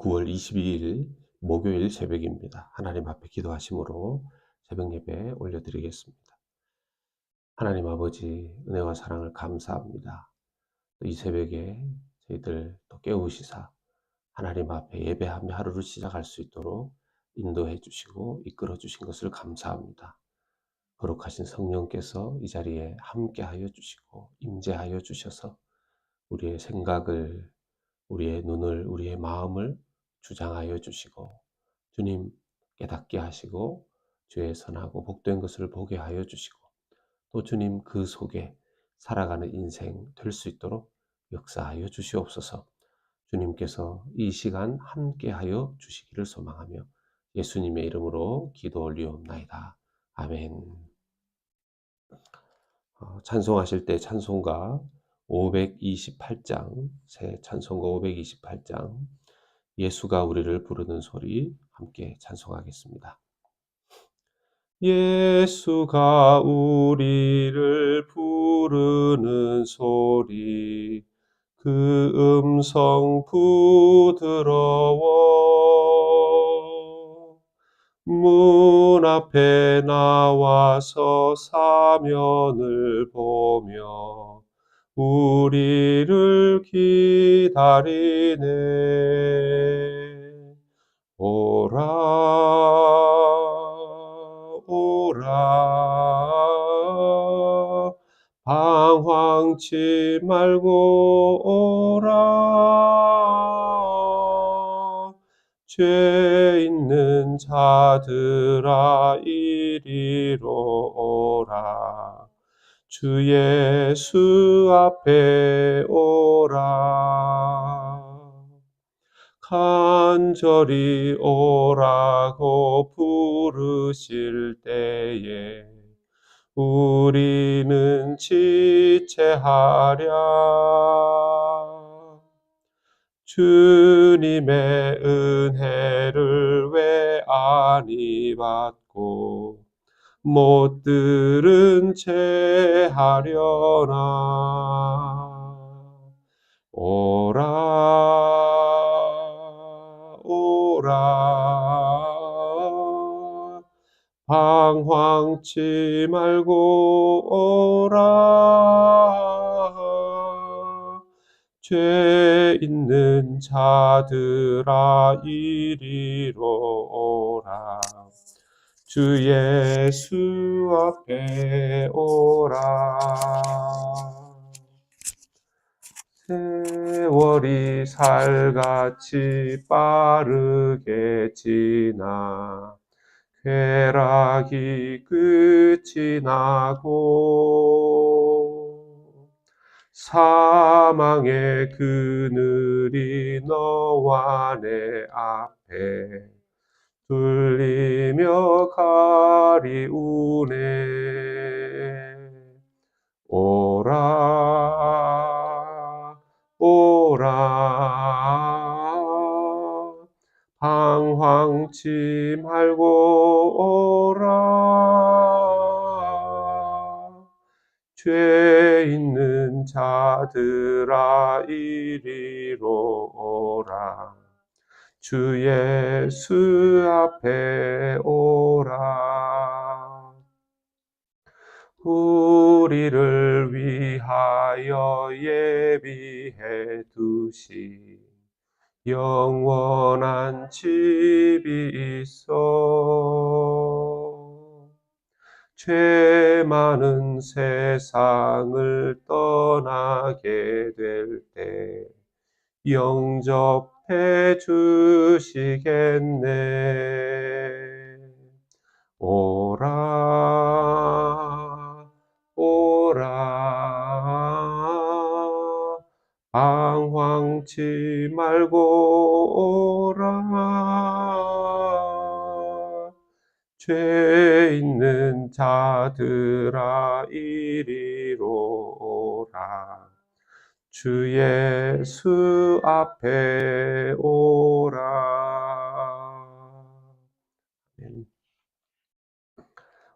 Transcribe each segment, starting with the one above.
(9월 22일) 목요일 새벽입니다. 하나님 앞에 기도하심으로 새벽 예배 올려드리겠습니다. 하나님 아버지 은혜와 사랑을 감사합니다. 이 새벽에 저희들 또 깨우시사 하나님 앞에 예배하며 하루를 시작할 수 있도록 인도해 주시고 이끌어 주신 것을 감사합니다. 거룩하신 성령께서 이 자리에 함께하여 주시고 임재하여 주셔서 우리의 생각을 우리의 눈을 우리의 마음을 주장하여 주시고 주님 깨닫게 하시고 주의 선하고 복된 것을 보게 하여 주시고 또 주님 그 속에 살아가는 인생 될 수 있도록 역사하여 주시옵소서. 주님께서 이 시간 함께하여 주시기를 소망하며 예수님의 이름으로 기도 올리옵나이다. 아멘. 어, 찬송하실 때 찬송가 528장, 새 찬송가 528장, 예수가 우리를 부르는 소리 함께 찬송하겠습니다. 예수가 우리를 부르는 소리, 그 음성 부드러워 문 앞에 나와서 사면을 보며 우리를 기다리네. 오라 오라. 방황치 말고 오라. 죄 있는 자들아 이리로 오라 주 예수 앞에 오라. 간절히 오라고 부르실 때에 우리는 지체하랴. 주님의 은혜를 왜 아니 받고 못 들은 채 하려나. 오라 오라. 방황치 말고 오라. 죄 있는 자들아 이리로 오라 주 예수 앞에 오라. 세월이 살같이 빠르게 지나 쾌락이 끝이 나고 사망의 그늘이 너와 내 앞에 들리며 가리우네. 오라 오라. 방황치 말고 오라. 죄 있는 자들아 이리로 오라 주 예수 앞에 오라. 우리를 위하여 예비해 두신 영원한 집이 있어. 죄 많은 세상을 떠나게 될 때 영접 해 주시겠네. 오라 오라. 방황치 말고 오라. 죄 있는 자들아 이리로 오라 주 예수 앞에 오라.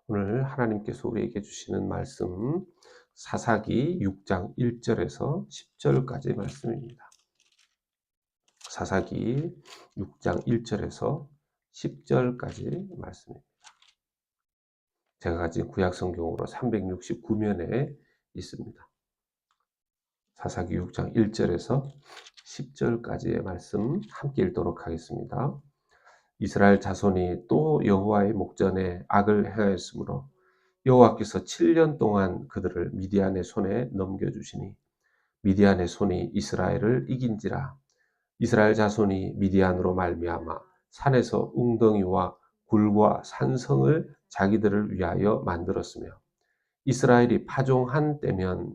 오늘 하나님께서 우리에게 주시는 말씀 사사기 6장 1절에서 10절까지 말씀입니다. 사사기 6장 1절에서 10절까지 말씀입니다. 제가 가진 구약 성경으로 369면에 있습니다. 사사기 6장 1절에서 10절까지의 말씀 함께 읽도록 하겠습니다. 이스라엘 자손이 또 여호와의 목전에 악을 행하였으므로 여호와께서 7년 동안 그들을 미디안의 손에 넘겨주시니 미디안의 손이 이스라엘을 이긴지라 이스라엘 자손이 미디안으로 말미암아 산에서 웅덩이와 굴과 산성을 자기들을 위하여 만들었으며 이스라엘이 파종한 때면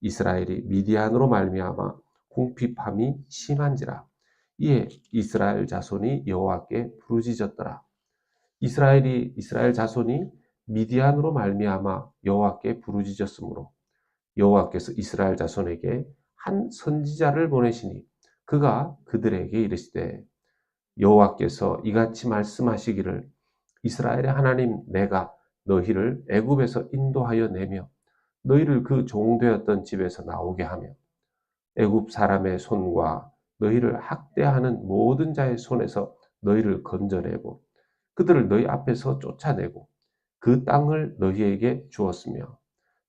이스라엘이 미디안으로 말미암아 궁핍함이 심한지라. 이에 이스라엘 자손이 여호와께 부르짖었더라. 이스라엘이 이스라엘 자손이 미디안으로 말미암아 여호와께 부르짖었으므로 여호와께서 이스라엘 자손에게 한 선지자를 보내시니 그가 그들에게 이르시되 여호와께서 이같이 말씀하시기를 이스라엘의 하나님 내가 너희를 애굽에서 인도하여 내며 너희를 그 종되었던 집에서 나오게 하며 애굽 사람의 손과 너희를 학대하는 모든 자의 손에서 너희를 건져내고 그들을 너희 앞에서 쫓아내고 그 땅을 너희에게 주었으며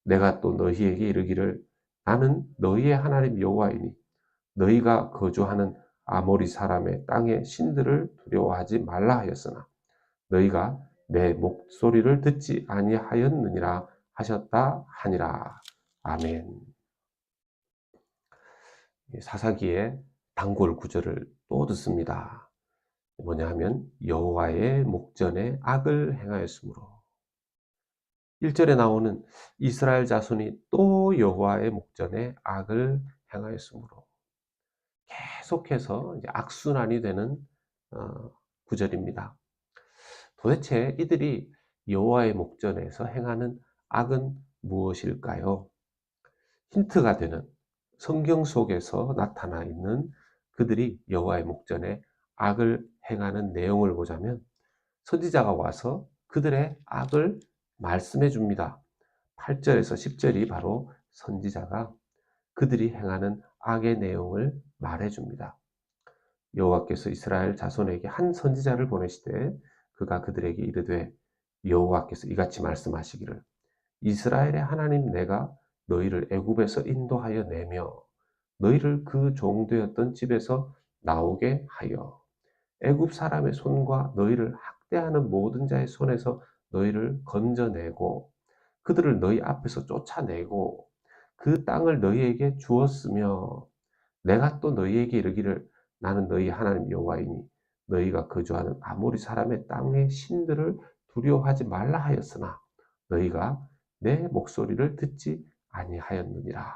내가 또 너희에게 이르기를 나는 너희의 하나님 여호와이니 너희가 거주하는 아모리 사람의 땅의 신들을 두려워하지 말라 하였으나 너희가 내 목소리를 듣지 아니하였느니라 하셨다 하니라 아멘. 사사기의 단골 구절을 또 듣습니다. 뭐냐 하면 여호와의 목전에 악을 행하였으므로 1절에 나오는 이스라엘 자손이 또 여호와의 목전에 악을 행하였으므로 계속해서 악순환이 되는 어, 구절입니다. 도대체 이들이 여호와의 목전에서 행하는 악은 무엇일까요? 힌트가 되는 성경 속에서 나타나 있는 그들이 여호와의 목전에 악을 행하는 내용을 보자면 선지자가 와서 그들의 악을 말씀해 줍니다. 8절에서 10절이 바로 선지자가 그들이 행하는 악의 내용을 말해 줍니다. 여호와께서 이스라엘 자손에게 한 선지자를 보내시되 그가 그들에게 이르되 여호와께서 이같이 말씀하시기를 이스라엘의 하나님 내가 너희를 애굽에서 인도하여 내며 너희를 그 종되었던 집에서 나오게 하여 애굽 사람의 손과 너희를 학대하는 모든 자의 손에서 너희를 건져내고 그들을 너희 앞에서 쫓아내고 그 땅을 너희에게 주었으며 내가 또 너희에게 이르기를 나는 너희 하나님 여호와이니 너희가 거주하는 아모리 사람의 땅의 신들을 두려워하지 말라 하였으나 너희가 내 목소리를 듣지 아니하였느니라.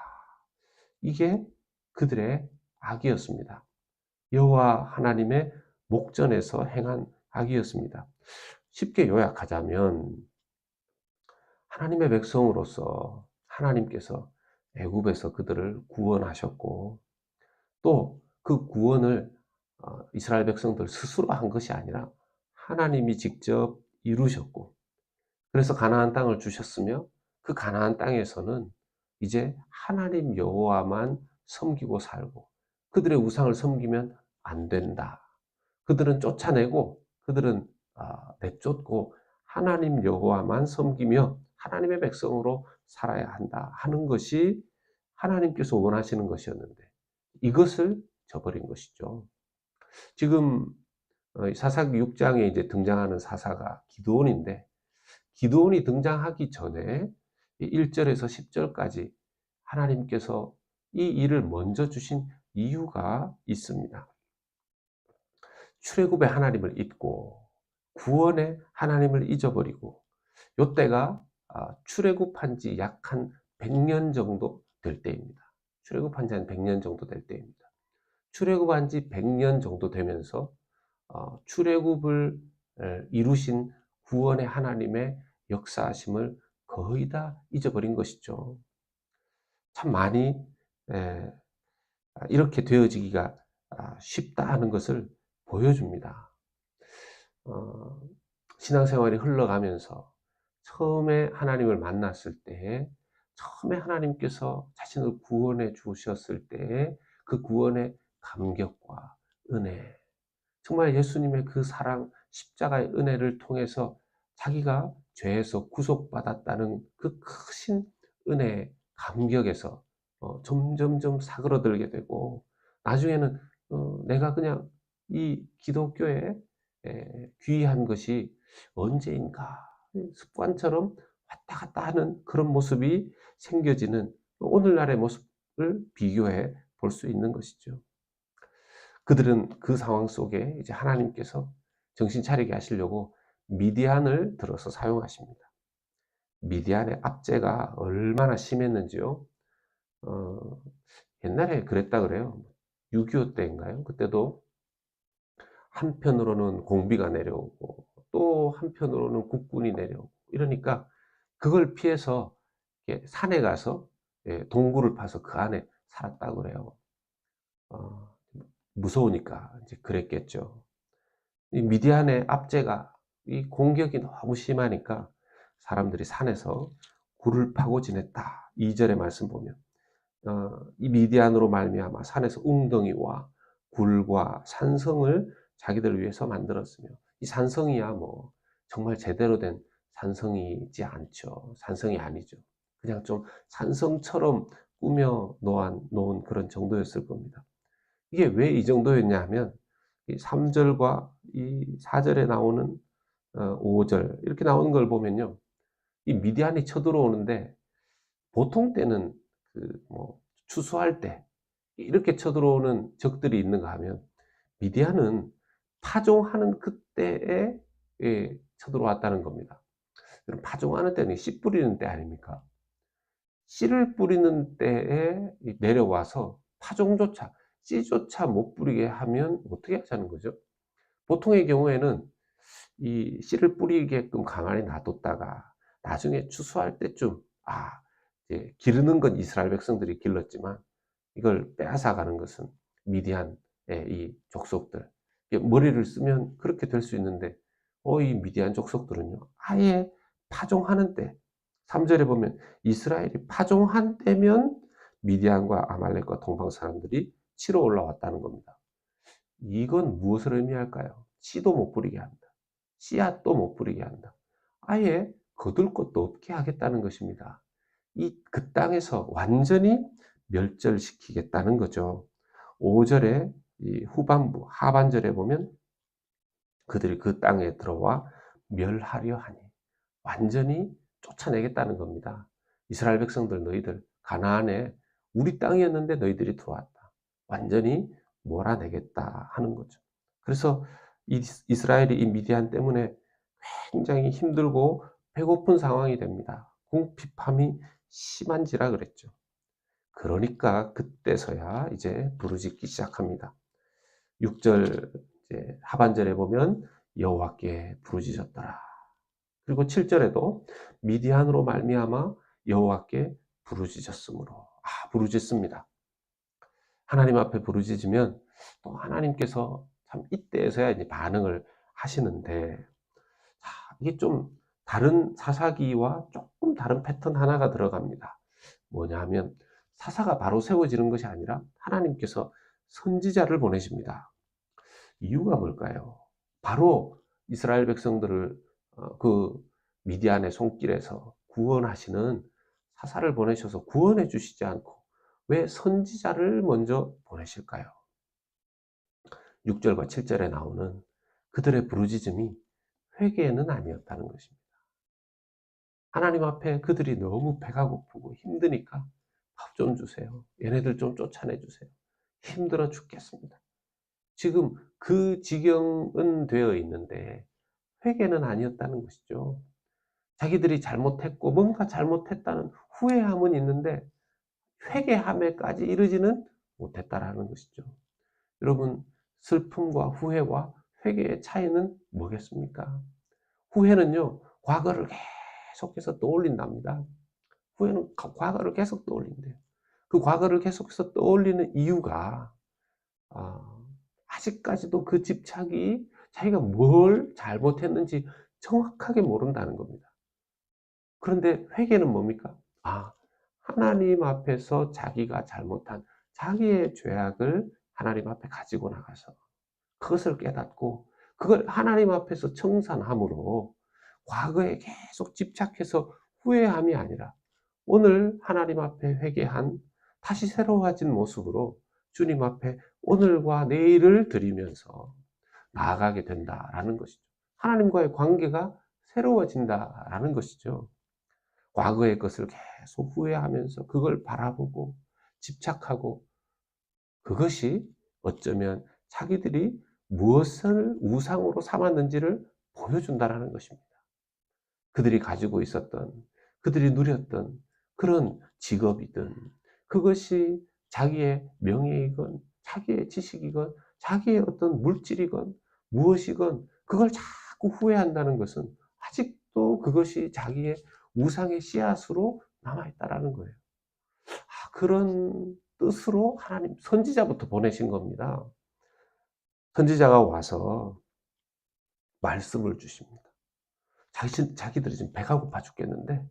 이게 그들의 악이었습니다. 여호와 하나님의 목전에서 행한 악이었습니다. 쉽게 요약하자면 하나님의 백성으로서 하나님께서 애굽에서 그들을 구원하셨고 또 그 구원을 어, 이스라엘 백성들 스스로 한 것이 아니라 하나님이 직접 이루셨고 그래서 가나안 땅을 주셨으며 그 가나안 땅에서는 이제 하나님 여호와만 섬기고 살고 그들의 우상을 섬기면 안 된다. 그들은 쫓아내고 그들은 아, 내쫓고 하나님 여호와만 섬기며 하나님의 백성으로 살아야 한다 하는 것이 하나님께서 원하시는 것이었는데 이것을 저버린 것이죠. 지금 어, 사사기 6장에 이제 등장하는 사사가 기도원인데 기도원이 등장하기 전에 1절에서 10절까지 하나님께서 이 일을 먼저 주신 이유가 있습니다. 출애굽의 하나님을 잊고 구원의 하나님을 잊어버리고 요때가 아, 출애굽한 지 약 한 100년 정도 될 때입니다. 출애굽한 지 한 100년 정도 될 때입니다. 출애굽한 지 100년 정도 되면서 어, 출애굽을 이루신 구원의 하나님의 역사하심을 거의 다 잊어버린 것이죠. 참 많이 이렇게 되어지기가 아, 쉽다 하는 것을 보여줍니다. 어, 신앙생활이 흘러가면서 처음에 하나님을 만났을 때, 처음에 하나님께서 자신을 구원해 주셨을 때, 그 구원의 감격과 은혜, 정말 예수님의 그 사랑, 십자가의 은혜를 통해서 자기가 죄에서 구속받았다는 그 크신 은혜, 감격에서 어, 점점점 사그러들게 되고 나중에는 어, 내가 그냥 이 기독교에 에, 귀한 것이 언제인가 습관처럼 왔다 갔다 하는 그런 모습이 생겨지는 오늘날의 모습을 비교해 볼 수 있는 것이죠. 그들은 그 상황 속에 이제 하나님께서 정신 차리게 하시려고 미디안을 들어서 사용하십니다. 미디안의 압제가 얼마나 심했는지요. 어, 옛날에 그랬다 그래요. 6.25 때인가요? 그때도 한편으로는 공비가 내려오고 또 한편으로는 국군이 내려오고 이러니까 그걸 피해서 산에 가서 예, 동굴을 파서 그 안에 살았다 그래요. 어, 무서우니까 이제 그랬겠죠. 이 미디안의 압제가 이 공격이 너무 심하니까 사람들이 산에서 굴을 파고 지냈다. 2절의 말씀 보면 어, 이 미디안으로 말미암아 산에서 웅덩이와 굴과 산성을 자기들을 위해서 만들었으며 이 산성이야 뭐 정말 제대로 된 산성이지 않죠. 산성이 아니죠. 그냥 좀 산성처럼 꾸며 놓은 그런 정도였을 겁니다. 이게 왜 이 정도였냐 하면 이 3절과 이 4절에 나오는 5절 어, 이렇게 나오는 걸 보면요. 이 미디안이 쳐들어오는데 보통 때는 그 뭐 추수할 때 이렇게 쳐들어오는 적들이 있는가 하면 미디안은 파종하는 그때에 예, 쳐들어왔다는 겁니다. 파종하는 때는 씨 뿌리는 때 아닙니까? 씨를 뿌리는 때에 내려와서 파종조차 씨조차 못 뿌리게 하면 어떻게 하자는 거죠? 보통의 경우에는 이 씨를 뿌리게끔 가만히 놔뒀다가 나중에 추수할 때쯤 아 이제 기르는 건 이스라엘 백성들이 길렀지만 이걸 빼앗아 가는 것은 미디안의 이 족속들 머리를 쓰면 그렇게 될 수 있는데 어 이 미디안 족속들은요 아예 파종하는 때 3절에 보면 이스라엘이 파종한 때면 미디안과 아말렉과 동방 사람들이 치러 올라왔다는 겁니다. 이건 무엇을 의미할까요? 씨도 못 뿌리게 한다. 씨앗도 못 뿌리게 한다. 아예 거둘 것도 없게 하겠다는 것입니다. 이 그 땅에서 완전히 멸절시키겠다는 거죠. 5절의 이 후반부, 하반절에 보면 그들이 그 땅에 들어와 멸하려 하니 완전히 쫓아내겠다는 겁니다. 이스라엘 백성들 너희들 가나안에 우리 땅이었는데 너희들이 들어왔다. 완전히 몰아내겠다 하는 거죠. 그래서 이스라엘이 이 미디안 때문에 굉장히 힘들고 배고픈 상황이 됩니다. 궁핍함이 심한지라 그랬죠. 그러니까 그때서야 이제 부르짖기 시작합니다. 6절 이제 하반절에 보면 여호와께 부르짖었더라. 그리고 7절에도 미디안으로 말미암아 여호와께 부르짖었으므로 아 부르짖습니다. 하나님 앞에 부르짖으면 또 하나님께서 참 이때에서야 이제 반응을 하시는데 자, 이게 좀 다른 사사기와 조금 다른 패턴 하나가 들어갑니다. 뭐냐 하면 사사가 바로 세워지는 것이 아니라 하나님께서 선지자를 보내십니다. 이유가 뭘까요? 바로 이스라엘 백성들을 어, 그 미디안의 손길에서 구원하시는 사사를 보내셔서 구원해 주시지 않고 왜 선지자를 먼저 보내실까요? 6절과 7절에 나오는 그들의 부르짖음이 회개는 아니었다는 것입니다. 하나님 앞에 그들이 너무 배가 고프고 힘드니까 밥 좀 주세요. 얘네들 좀 쫓아내 주세요. 힘들어 죽겠습니다. 지금 그 지경은 되어 있는데 회개는 아니었다는 것이죠. 자기들이 잘못했고 뭔가 잘못했다는 후회함은 있는데 회개함에까지 이르지는 못했다라는 것이죠. 여러분 슬픔과 후회와 회개의 차이는 뭐겠습니까? 후회는요 과거를 계속해서 떠올린답니다. 후회는 과거를 계속 떠올린대요. 그 과거를 계속해서 떠올리는 이유가 아, 아직까지도 그 집착이 자기가 뭘 잘못했는지 정확하게 모른다는 겁니다. 그런데 회개는 뭡니까? 아, 하나님 앞에서 자기가 잘못한 자기의 죄악을 하나님 앞에 가지고 나가서 그것을 깨닫고 그걸 하나님 앞에서 청산함으로 과거에 계속 집착해서 후회함이 아니라 오늘 하나님 앞에 회개한 다시 새로워진 모습으로 주님 앞에 오늘과 내일을 드리면서 나아가게 된다라는 것이죠. 하나님과의 관계가 새로워진다라는 것이죠. 과거의 것을 계속 후회하면서 그걸 바라보고 집착하고 그것이 어쩌면 자기들이 무엇을 우상으로 삼았는지를 보여준다라는 것입니다. 그들이 가지고 있었던, 그들이 누렸던 그런 직업이든 그것이 자기의 명예이건 자기의 지식이건 자기의 어떤 물질이건 무엇이건 그걸 자꾸 후회한다는 것은 아직도 그것이 자기의 우상의 씨앗으로 남아있다라는 거예요. 아, 그런 뜻으로 하나님 선지자부터 보내신 겁니다. 선지자가 와서 말씀을 주십니다. 자기, 자기들이 지금 배가 고파 죽겠는데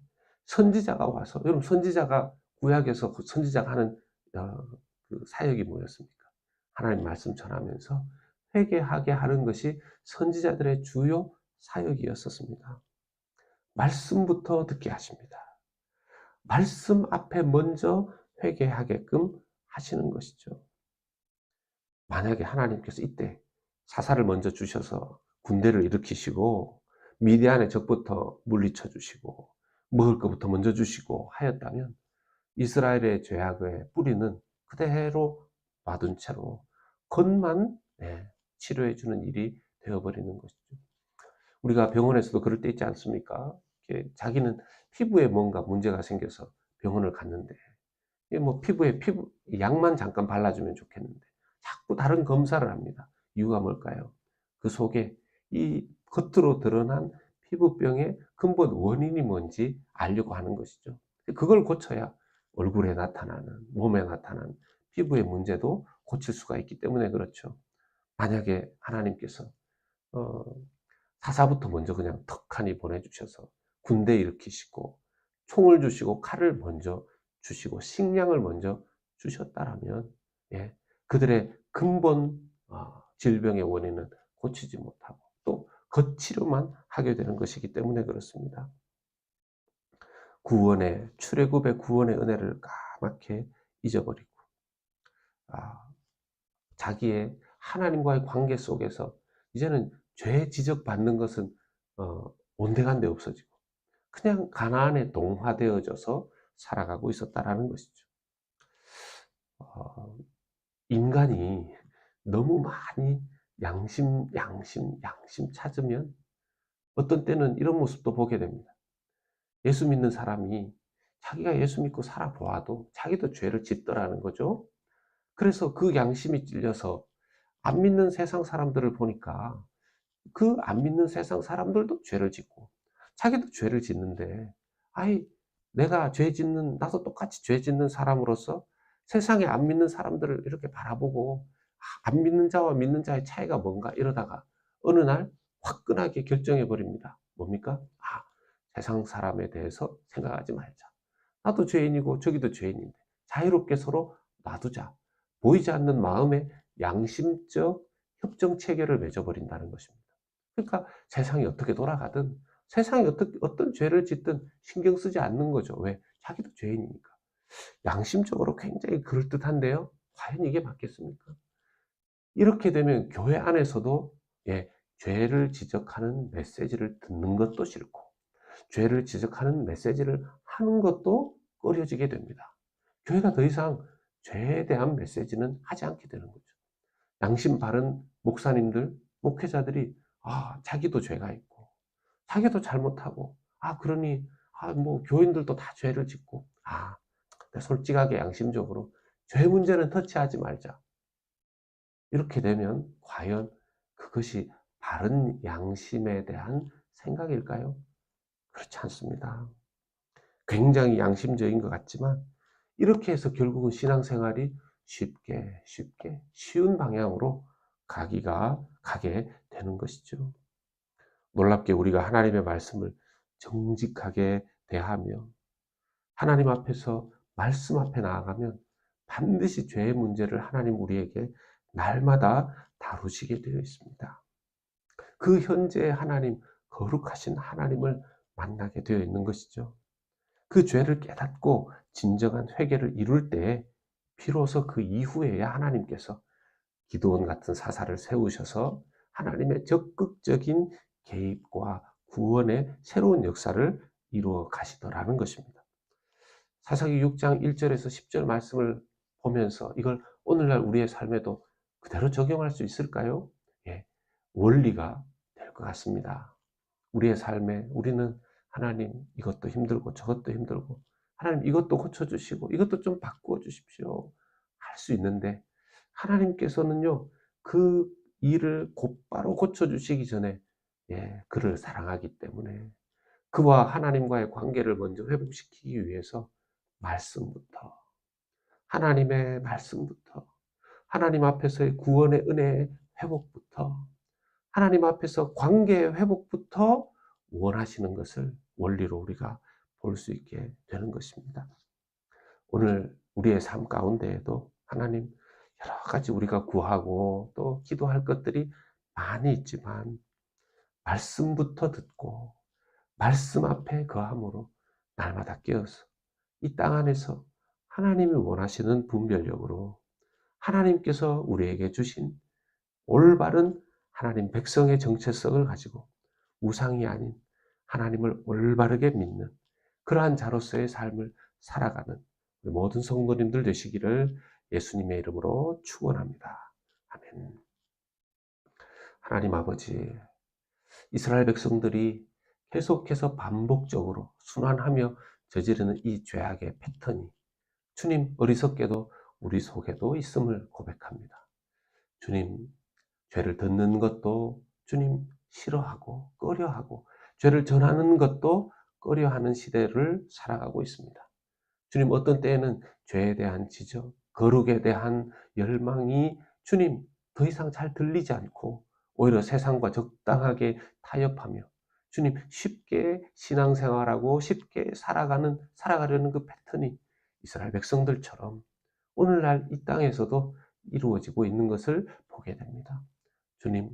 선지자가 와서 여러분 선지자가 구약에서 그 선지자가 하는 어, 그 사역이 뭐였습니까? 하나님 말씀 전하면서 회개하게 하는 것이 선지자들의 주요 사역이었었습니다. 말씀부터 듣게 하십니다. 말씀 앞에 먼저 회개하게끔 하시는 것이죠. 만약에 하나님께서 이때 사사를 먼저 주셔서 군대를 일으키시고 미디안의 적부터 물리쳐 주시고 먹을 것부터 먼저 주시고 하였다면 이스라엘의 죄악의 뿌리는 그대로 놔둔 채로 겉만 네, 치료해 주는 일이 되어버리는 것이죠. 우리가 병원에서도 그럴 때 있지 않습니까? 자기는 피부에 뭔가 문제가 생겨서 병원을 갔는데 뭐 피부에 피부 약만 잠깐 발라주면 좋겠는데 자꾸 다른 검사를 합니다. 이유가 뭘까요? 그 속에 이 겉으로 드러난 피부병의 근본 원인이 뭔지 알려고 하는 것이죠. 그걸 고쳐야 얼굴에 나타나는, 몸에 나타나는 피부의 문제도 고칠 수가 있기 때문에 그렇죠. 만약에 하나님께서 어, 사사부터 먼저 그냥 턱하니 보내주셔서 군대 일으키시고 총을 주시고 칼을 먼저 주시고 식량을 먼저 주셨다라면 예, 그들의 근본 어, 질병의 원인은 고치지 못하고 또 겉치료만 하게 되는 것이기 때문에 그렇습니다. 구원의 출애굽의 구원의 은혜를 까맣게 잊어버리고 아, 자기의 하나님과의 관계 속에서 이제는 죄 지적받는 것은 어, 온데간데 없어지고 그냥 가나안에 동화되어져서 살아가고 있었다라는 것이죠. 어, 인간이 너무 많이 양심, 양심, 양심 찾으면 어떤 때는 이런 모습도 보게 됩니다. 예수 믿는 사람이 자기가 예수 믿고 살아보아도 자기도 죄를 짓더라는 거죠. 그래서 그 양심이 찔려서 안 믿는 세상 사람들을 보니까 그 안 믿는 세상 사람들도 죄를 짓고 자기도 죄를 짓는데 아이 내가 죄 짓는 나도 똑같이 죄 짓는 사람으로서 세상에 안 믿는 사람들을 이렇게 바라보고 아, 안 믿는 자와 믿는 자의 차이가 뭔가 이러다가 어느 날 화끈하게 결정해 버립니다. 뭡니까? 아, 세상 사람에 대해서 생각하지 말자. 나도 죄인이고 저기도 죄인인데 자유롭게 서로 놔두자. 보이지 않는 마음의 양심적 협정 체계를 맺어버린다는 것입니다. 그러니까 세상이 어떻게 돌아가든 세상이 어떻게, 어떤 죄를 짓든 신경 쓰지 않는 거죠. 왜? 자기도 죄인이니까. 양심적으로 굉장히 그럴듯한데요. 과연 이게 맞겠습니까? 이렇게 되면 교회 안에서도 예, 죄를 지적하는 메시지를 듣는 것도 싫고 죄를 지적하는 메시지를 하는 것도 꺼려지게 됩니다. 교회가 더 이상 죄에 대한 메시지는 하지 않게 되는 거죠. 양심 바른 목사님들, 목회자들이 아, 자기도 죄가 있고 자기도 잘못하고 아, 그러니 아, 뭐 교인들도 다 죄를 짓고 아, 솔직하게 양심적으로 죄 문제는 터치하지 말자. 이렇게 되면 과연 그것이 바른 양심에 대한 생각일까요? 그렇지 않습니다. 굉장히 양심적인 것 같지만 이렇게 해서 결국은 신앙생활이 쉽게 쉽게 쉬운 방향으로 가기가 가게 되는 것이죠. 놀랍게 우리가 하나님의 말씀을 정직하게 대하며 하나님 앞에서 말씀 앞에 나아가면 반드시 죄의 문제를 하나님 우리에게 날마다 다루시게 되어 있습니다. 그 현재 하나님, 거룩하신 하나님을 만나게 되어 있는 것이죠. 그 죄를 깨닫고 진정한 회개를 이룰 때 비로소 그 이후에야 하나님께서 기도원 같은 사사를 세우셔서 하나님의 적극적인 개입과 구원의 새로운 역사를 이루어 가시더라는 것입니다. 사사기 6장 1절에서 10절 말씀을 보면서 이걸 오늘날 우리의 삶에도 그대로 적용할 수 있을까요? 예, 원리가 될 것 같습니다. 우리의 삶에 우리는 하나님 이것도 힘들고 저것도 힘들고 하나님 이것도 고쳐주시고 이것도 좀 바꾸어 주십시오. 할 수 있는데 하나님께서는요 그 일을 곧바로 고쳐주시기 전에 예, 그를 사랑하기 때문에 그와 하나님과의 관계를 먼저 회복시키기 위해서 말씀부터 하나님의 말씀부터 하나님 앞에서의 구원의 은혜의 회복부터 하나님 앞에서 관계의 회복부터 원하시는 것을 원리로 우리가 볼 수 있게 되는 것입니다. 오늘 우리의 삶 가운데에도 하나님 여러 가지 우리가 구하고 또 기도할 것들이 많이 있지만 말씀부터 듣고 말씀 앞에 거함으로 날마다 깨어서 이 땅 안에서 하나님이 원하시는 분별력으로 하나님께서 우리에게 주신 올바른 하나님 백성의 정체성을 가지고 우상이 아닌 하나님을 올바르게 믿는 그러한 자로서의 삶을 살아가는 모든 성도님들 되시기를 예수님의 이름으로 축원합니다. 아멘. 하나님 아버지, 이스라엘 백성들이 계속해서 반복적으로 순환하며 저지르는 이 죄악의 패턴이 주님 어리석게도 우리 속에도 있음을 고백합니다. 주님, 죄를 듣는 것도 주님 싫어하고 꺼려하고 죄를 전하는 것도 꺼려하는 시대를 살아가고 있습니다. 주님 어떤 때에는 죄에 대한 지적, 거룩에 대한 열망이 주님 더 이상 잘 들리지 않고 오히려 세상과 적당하게 타협하며 주님 쉽게 신앙생활하고 쉽게 살아가는 살아가려는 그 패턴이 이스라엘 백성들처럼 오늘날 이 땅에서도 이루어지고 있는 것을 보게 됩니다. 주님,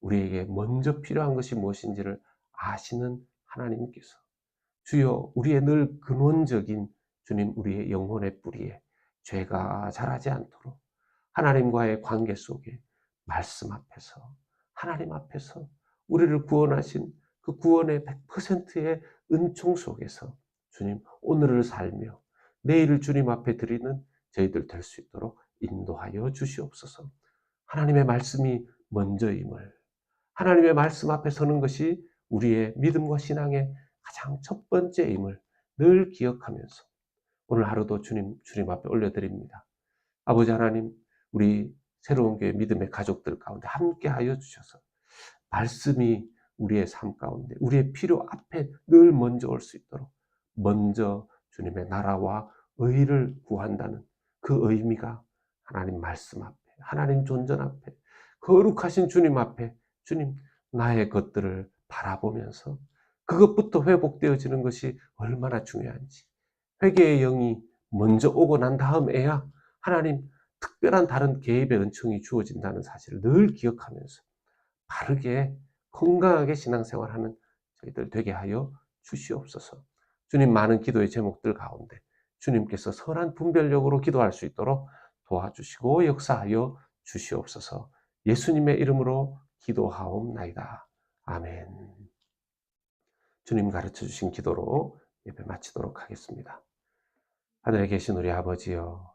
우리에게 먼저 필요한 것이 무엇인지를 아시는 하나님께서 주여 우리의 늘 근원적인 주님 우리의 영혼의 뿌리에 죄가 자라지 않도록 하나님과의 관계 속에 말씀 앞에서 하나님 앞에서 우리를 구원하신 그 구원의 100%의 은총 속에서 주님 오늘을 살며 내일을 주님 앞에 드리는 저희들 될 수 있도록 인도하여 주시옵소서. 하나님의 말씀이 먼저임을 하나님의 말씀 앞에 서는 것이 우리의 믿음과 신앙의 가장 첫 번째임을 늘 기억하면서 오늘 하루도 주님 주님 앞에 올려드립니다. 아버지 하나님 우리 새로운 교회 믿음의 가족들 가운데 함께 하여 주셔서 말씀이 우리의 삶 가운데 우리의 필요 앞에 늘 먼저 올 수 있도록 먼저 주님의 나라와 의를 구한다는 그 의미가 하나님 말씀 앞에 하나님 존전 앞에 거룩하신 주님 앞에 주님 나의 것들을 바라보면서 그것부터 회복되어지는 것이 얼마나 중요한지 회개의 영이 먼저 오고 난 다음에야 하나님 특별한 다른 개입의 은총이 주어진다는 사실을 늘 기억하면서 바르게 건강하게 신앙생활하는 저희들 되게 하여 주시옵소서. 주님 많은 기도의 제목들 가운데 주님께서 선한 분별력으로 기도할 수 있도록 도와주시고 역사하여 주시옵소서. 예수님의 이름으로 기도하옵나이다. 아멘. 주님 가르쳐 주신 기도로 예배 마치도록 하겠습니다. 하늘에 계신 우리 아버지여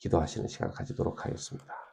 기도하시는 시간 가지도록 하겠습니다.